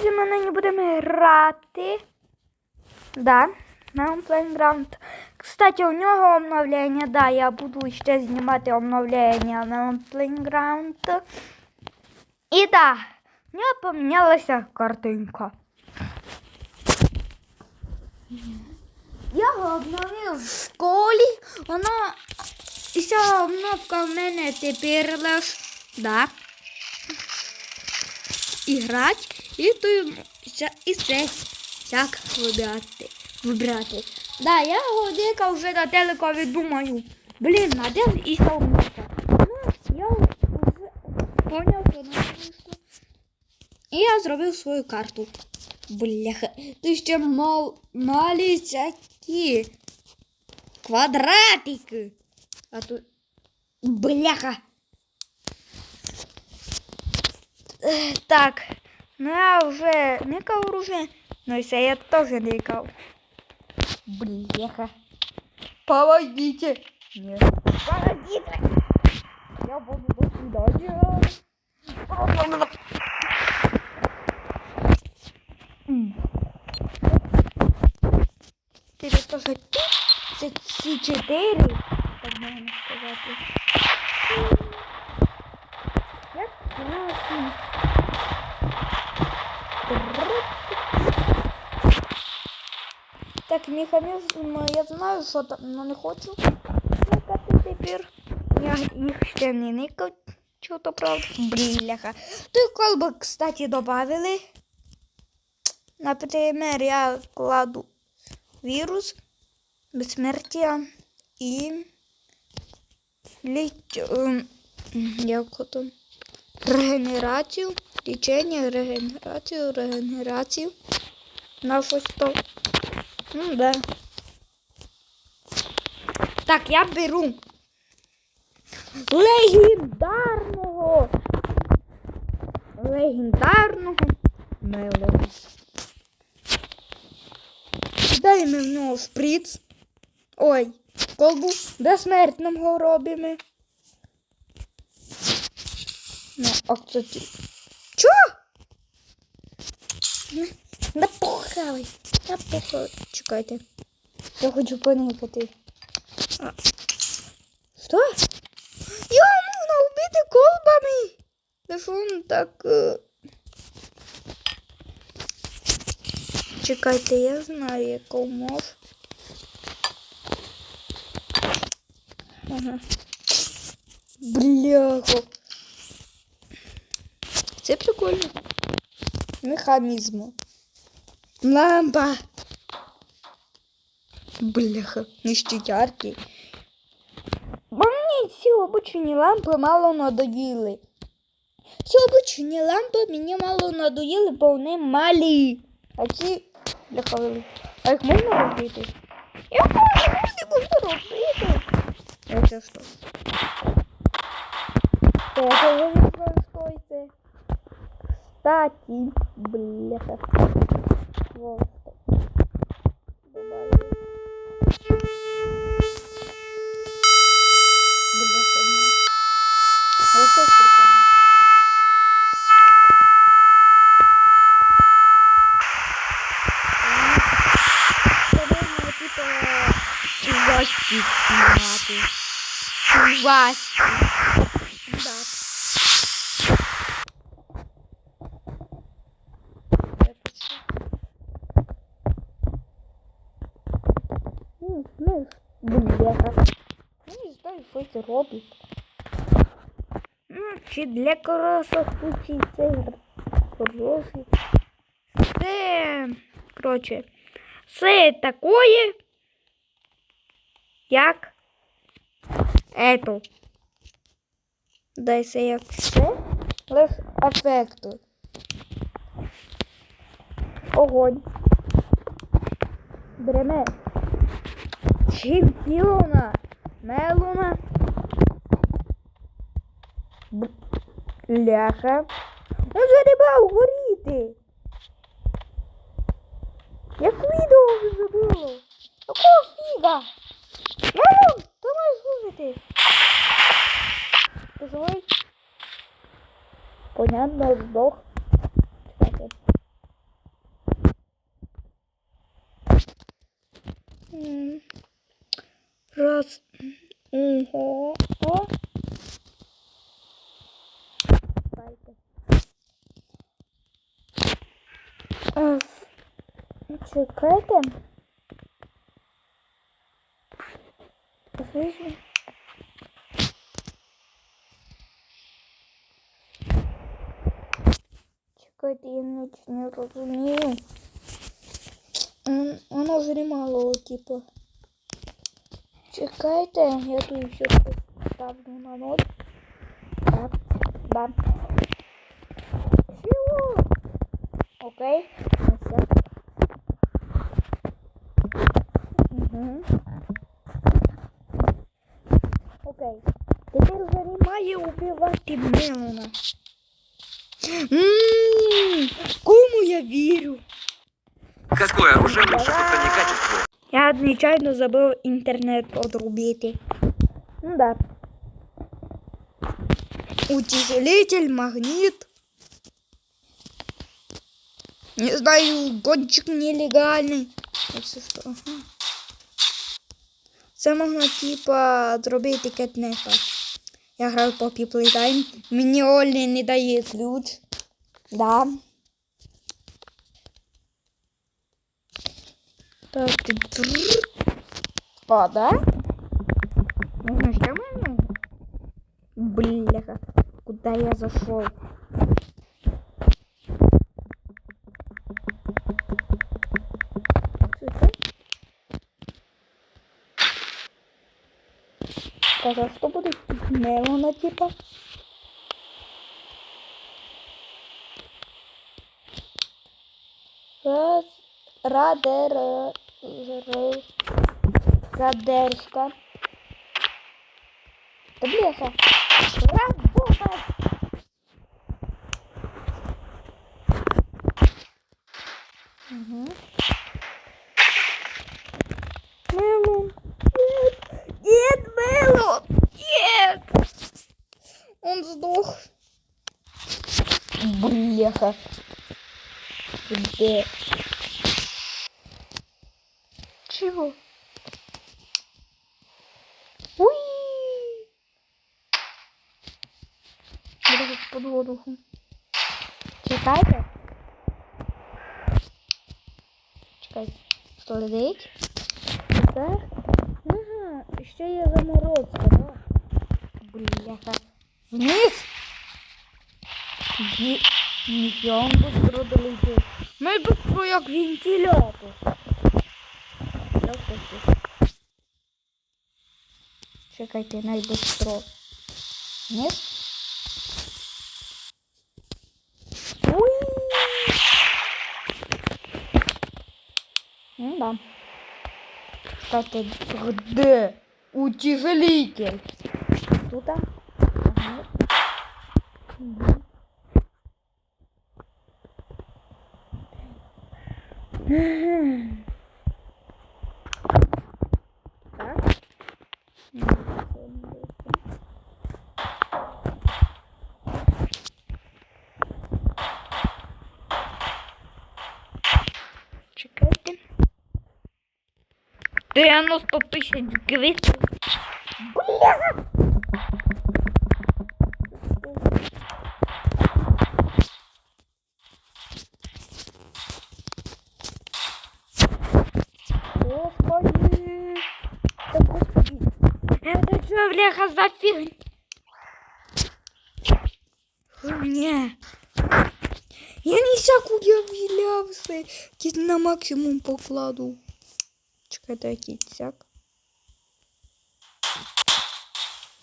друзі, ми нині будемо грати. Да, на Playground. Кстати, у нього обновлення, да, я буду ще знімати обновлення на Playground. І да, в нього помінялася картинка. Я його обновив в школі. Вона і ця обновка в мене тепер лиш, да. І грати, і то і це як вибирати. вибрати. Да, я годика вже на телекові думаю. Блін, а де і ця? Ну, я вже поняв, що вийшла. І я зробив свою карту. Бляха, ти ще мал малі всякі квадратики. А тут бляха. Так, ну я вже никав уже, ну і це я теж никав. Бляха. Помогите. Нет. Помогите. Я буду до свидания. М. Тебе тоже це ці чотири, так можна сказати. Як класно. Так, механізм, я знаю, що там, але не хочу. Никати тепер. Я їх ще не никав. Чого-то правда. Бляха. Той колбок, кстати, добавили. Например, я кладу вірус, безсмертя і ліч... як там? регенерацію, лічення, регенерацію, регенерацію. На щось то. Ну, да. Так, я беру легендарного. Легендарного мелона. Ми в нього шприц. Ой, колбу безсмертного робимо. Ну, а кстати. Чо? Не- Напухали. Напухали. Чекайте. Я хочу поникати. Що? Його можна вбити колбами. Та що він так. е, Чекайте, я знаю, яку мов. Ага. Бляха. Це прикольно. Механізм. Лампа. Бляха, ніщо яркий. Мені ці обичні лампи мало надоїли. Ці обичні лампи мені мало надоїли, бо вони малі. А ці бляха великі. А їх можна робити? Я можу, можна робити. Я це що? Це не знаю. Кстати, бляха. Вот. Добавили. Бляха, ну. Ось це прикольно. Це можна, типу, ужастик знімати. Ужастик. Да. Ну, ну, бляха. Ну, не знаю, що це робить. Ну, чи для красоти, чи це хороший. Це, коротше, все такое, як ето. Дай це як все, лиш ефекту. Огонь. Береме чемпіона Мелуна. Ляха. Он задибав горіти. Як відео вже забило. Якого фіга? Мамо, давай служити. Ти живий? Понятно, здох. Чекайте. Раз. Ого. Чекайте. Вижу. Чекайте, я ніч не розумію. Воно зрімало, типу. Чекайте, я тут ще поставлю на ноль. Так, да. Чего? Окей, ну Угу. Окей. Тепер вже немає убивати Мелона. Ммм, кому я вірю? Какое оружие лучше по качеству? Я нечайно забыл интернет отрубить. Ну да. Утяжелитель, магнит. Не знаю, гонщик нелегальний. Оце що. Ага. Це можна, типа, зробити кетнепа. Я граю по Playtime. Мені Олі не дає ключ. Да. Так, ти да? Нужно ще мене? Бляха, куда я зашел? А что будет Мелона, типа? Раз, радер, р- радерська. Та бляха. Работа. Угу. Мелон. Нет. Нет, Мелон. Нет. Он сдох. Бляха. Где? Чего? Уй! Буду под воздухом. Чекайте. Чекайте. Що летить? Тепер. Ага, ще є заморозка, да? Бляха. Вниз! Ді... Ніфіга, он быстро долетів. Ми быстро як вентилятор. Я хочу. Чекайте, найбыстро. Вниз. Уй! Ну да. Кстати, где утяжелитель? Тут? Ага. Мгм. 90 тисяч квітів. Бля! Господи! Да господи! Это что, бляха, за фигня? Хуйня! Я не всяку являвся. Кіт на максимум покладу. Сяк.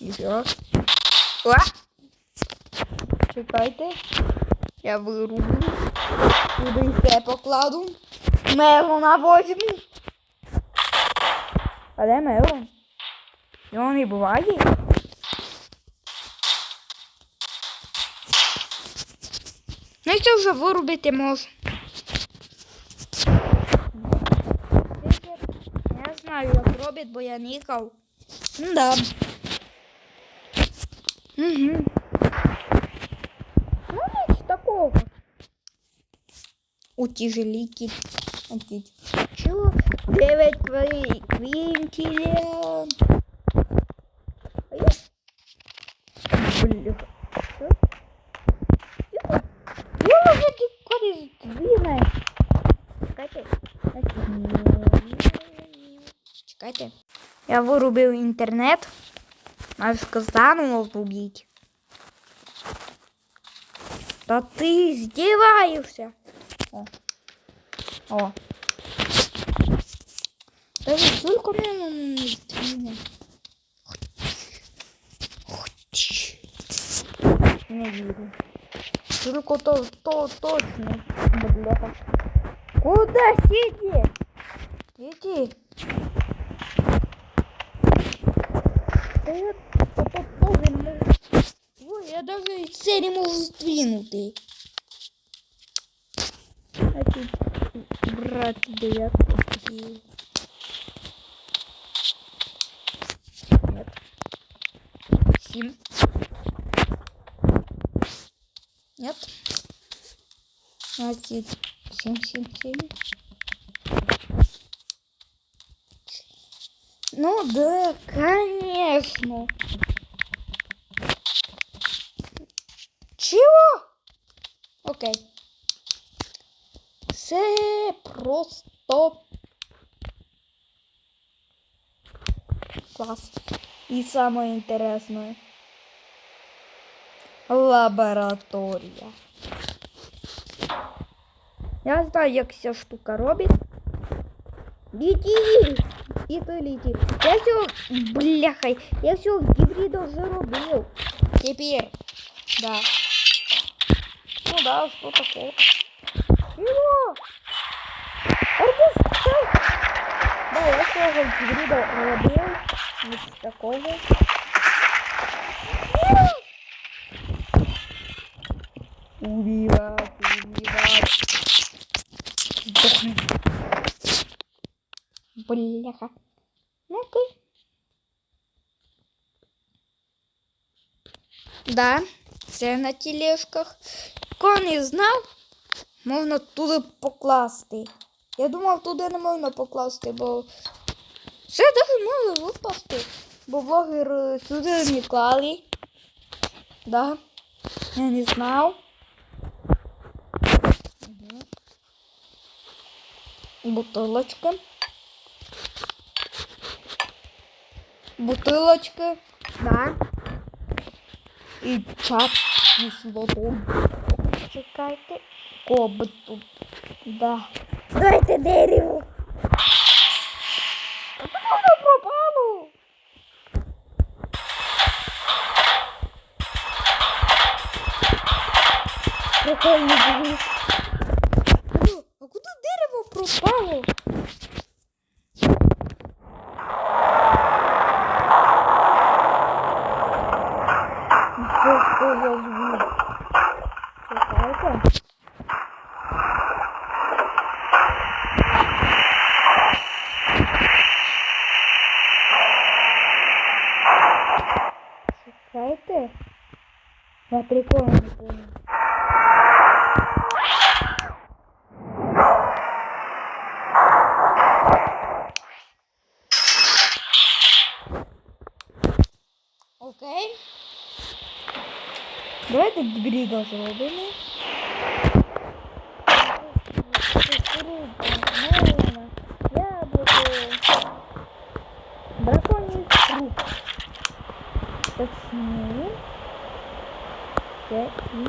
І все. О! Чекайте. Я вирублю. Туди все покладу. Мелона возьму. А де Мелон? Його не буває? Ну і це вже вирубити можу. Знаю, як робить, бо я нікав. Ну да. Угу. Ну, ніч такого. Утяжелитель. Утяжелитель. Чого? Дев'ять кві- квінтілів. А я? Бля. Що? Йо, Я вже ти Чекайте. Я вирубив інтернет. Навіть заново врубіть. Та ти здіваєшся. О. О. Та ви тільки мене не стріне. Не вірю. Тільки то, то точно. Куда сиди? Иди. Да я то то тоже могу. Ой, я даже из цели могу сдвинутый. А тут брат девятки. Нет. Сим. Нет. Значит, семь, семь, семь. Ну да, конечно. Чего? Окей. Це просто класс. И самое интересное. Лаборатория. Я знаю, як ця штука робить. Лети! І ти лети. Я все, бляха, я все гібрида вже робив. Теперь, да. Ну да, что такое? Чего? Арбуз, да? Да, я все гібрида робив. Ось такого. Убивать, убивать. Сдохни. Бляха. Ну-ка. Да, це на тележках. Хто не знав, можна туди покласти. Я думав, туди не можна покласти, бо все так може випасти. Бо блогер сюди не клали. Да. Я не знав. Бутылочка. Бутылочка. Да. І чап кислоту. Чекайте. Кобит тут. Да. Дайте дерево. А воно пропало? Прикольно звук. Окей. Давайте гібрида зробимо. Кукурудза, мелена, яблуко, драконій фрукт. Точніше. Це і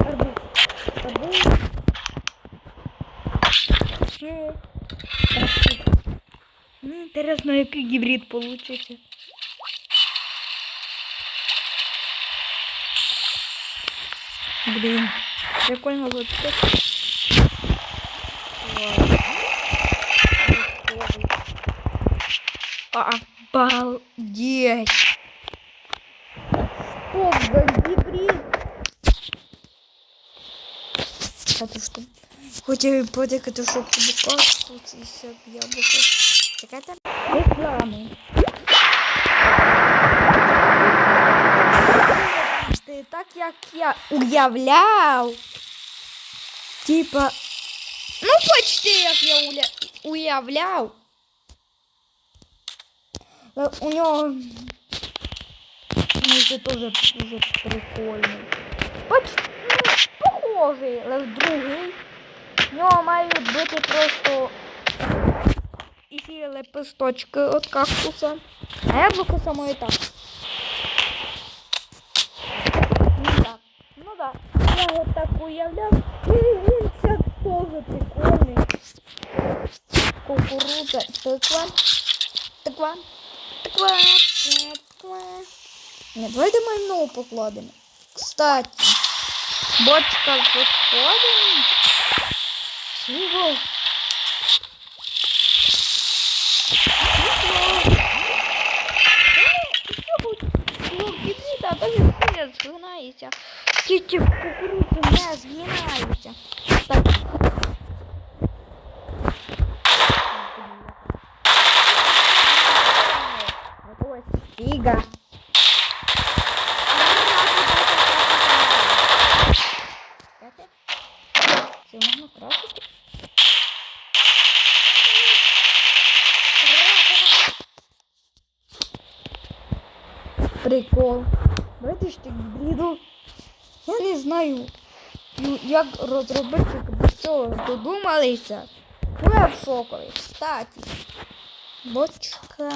арбуз. Арбуз. Ще арбуз. Ну, интересно, який гібрид получится. Блин, прикольно вот так. Обалдеть! Стоп, за гибрид! Это что? Хоть и подекати, щоб побукати, і все яблуко. Чекайте. Реклами. Так як я уявляв. Типа. Ну, почти як я уля... уявляв. Е, У нього. Ну, це теж дуже прикольний. Почти, ну, похожий, але другий. В нього мають бути просто і лепесточки від кактуса. А яблуко само і так. Ну так. Ну так. Я його так уявляв. І він це теж прикольний. Кукурудза. Тиква. Тиква. Тиква. Тиква. Не, давайте майно покладемо. Кстати. Бочка з відходом. Чого? То він хуя згинається. Тільки в кукурудзу не згинаються. Так. Ось фіга. Це можна красити? Прикол. Давайте ж так бреду. Я не знаю, ну, як розробити цього додумалися. Ну я в шокові. Кстати. Бочка.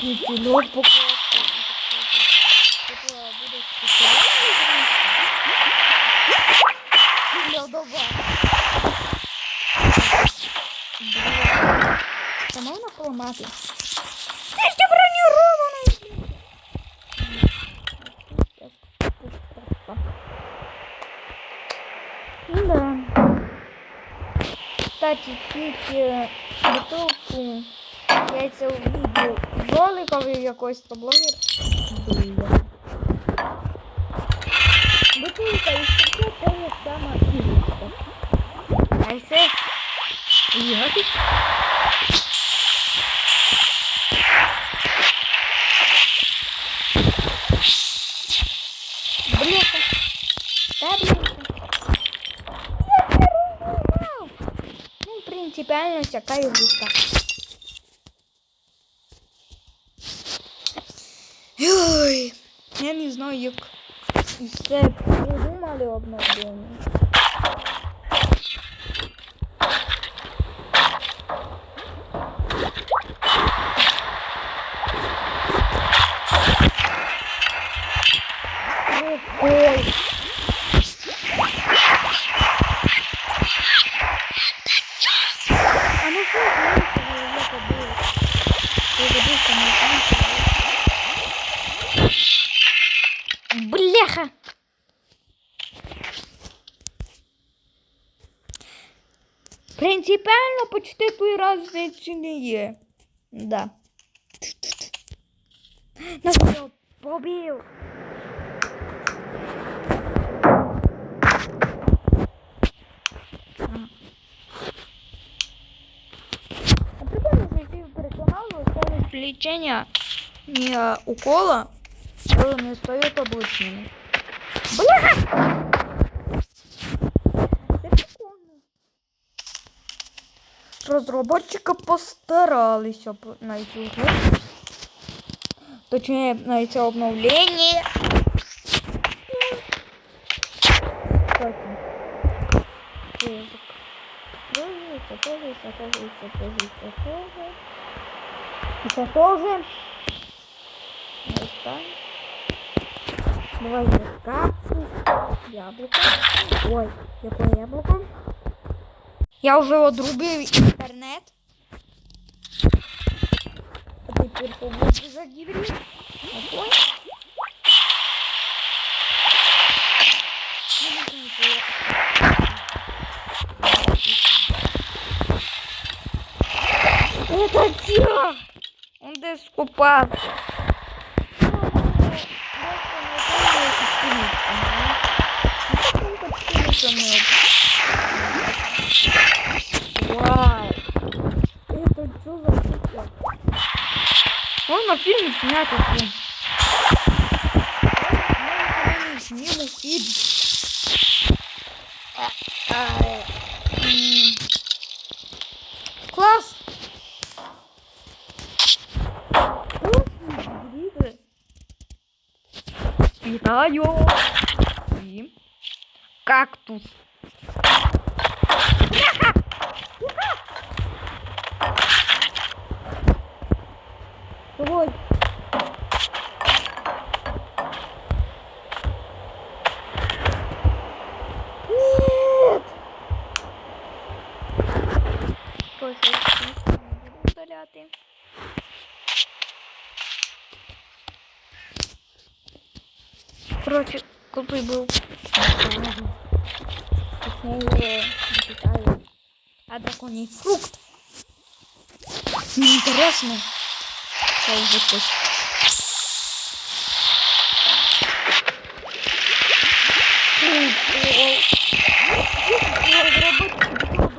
Кітільок покласти. Буде спеціальний Льодова. Це можна поламати? Це ще бронірований! Ну да. Кстати, тільки бутилку яйця увидел роликов якось то блогер. Бля. Бутылка і стекло те же. А если... іграшка. Принципіально всяка ігрушка. Ой, я не знаю, як все придумали обновлення. Принципіально почти той разниці не є. Да. Ну що, побів. А прикольно, що всі переконали, що лічення не укола, але не стають обличними. Бляха! Це прикольно Розробники постаралися б на цю гру. Точніше, на це обновлення. Кстати. Язик. Тоже, это тоже, это тоже, это тоже, это тоже. Это тоже. Вот так. Давай кактус, яблоко. Ой, какое яблоко? Я уже одрубив интернет. А не знаю, что я- Это чё? Он десь скупався. Вау. Это что за штука? Он на фильме снят. Я сниму фильм. Класс. Витаю. И кактус. Інтересно. Що вже хтось.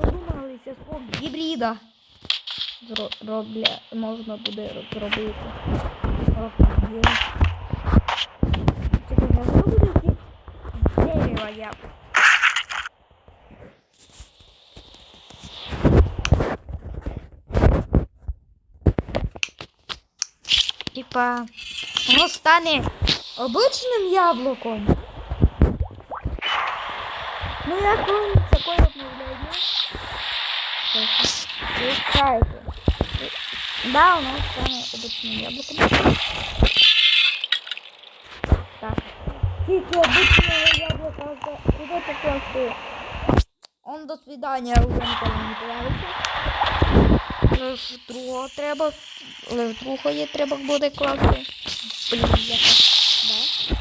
Додумалися з. Зробля, можна буде зробити. Офігеть. Чекай, зроблю якісь дерева я. Типа, воно стане обичним яблуком. Ну, як вам таке обновлення? Чекайте. Да, воно стане обичним яблуком. Так. Тільки обичного яблука туди покласти. Он до свидання уже ніколи не появиться. Другого треба. Але в другої треба буде класти. Блін, яка. Да.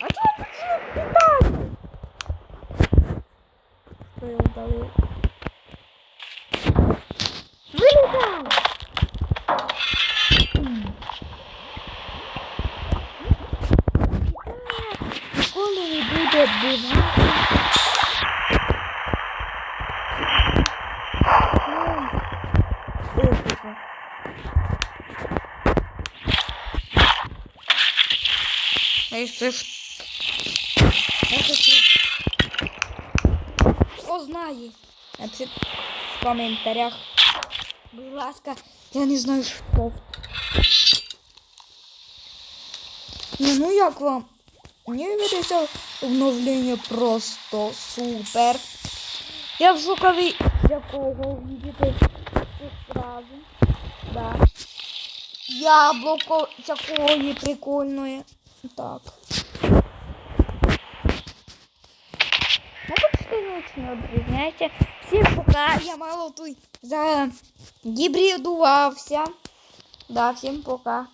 А чого ти ще питати? Що я удалив? Вилітай! М. Ніколи не буде бувати. Ну, офісно. А якщо ж... Якщо ж... Хто знає? Напишіть в коментарях. Будь ласка, я не знаю, що. Ні, ну як вам? Мені видається обновлення просто супер. Я в шокові якого тут сразу. Да. Яблуко такое прикольное. Так. Почти не. Всім пока. Я мало тут загібрідувався. Да, всім пока.